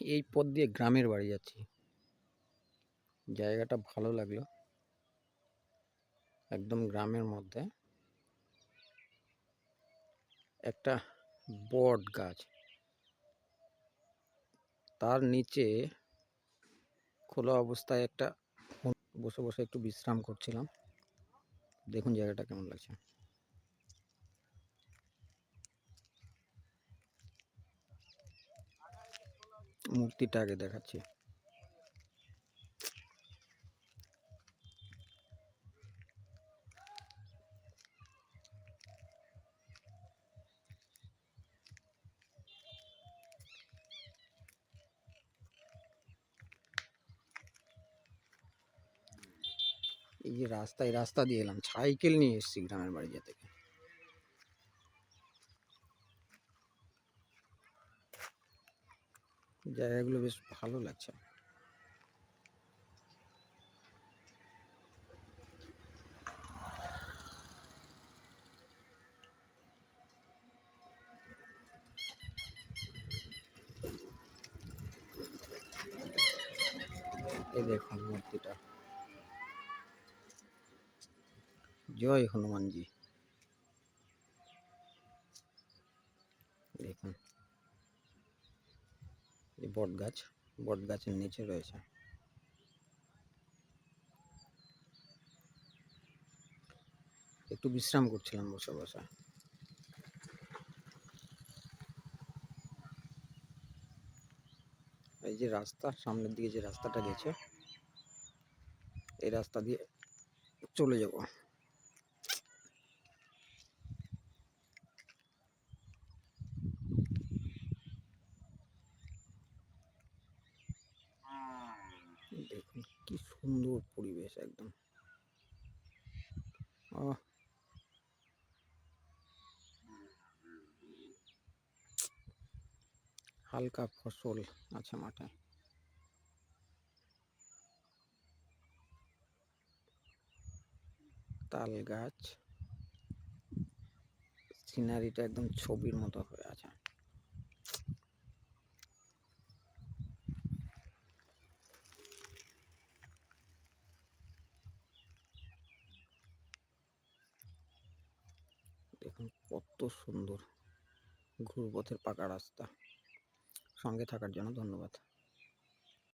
এই পথ দিয়ে গ্রামের বাড়ি যাচ্ছি। জায়গাটা ভালো লাগল। একদম গ্রামের মধ্যে। একটা বট গাছ। তার নিচে খোলা অবস্থায় একটা বসে বসে একটু বিশ্রাম করছিলাম। দেখুন জায়গাটা কেমন লাগছে। মূর্তিটা আগে দেখাচ্ছি। এই যে রাস্তায় রাস্তা দিয়ে এলাম, সাইকেল নিয়ে এসেছি গ্রামের বাড়ি যেতে। জায়গাগুলো বেশ ভালো লাগছে। এই দেখুন মূর্তিটা। জয় হনুমানজি। দেখুন। এই বট গাছ, বট গাছের নিচে রয়েছে। একটু বিশ্রাম করছিলাম বসে বসে। এই যে রাস্তা, সামনের দিকে যে রাস্তাটা গেছে, এই রাস্তা দিয়ে চলে যাব। দেখুন, কি সুন্দর পরিবেশ একদম। আহ। হালকা ফসল আছে মাঠে। তাল গাছ। সিনারিটা একদম ছবির মতো হয়ে আছে। দেখুন কত সুন্দর। ঘুরপথের পাকা রাস্তা। সঙ্গে থাকার জন্য ধন্যবাদ।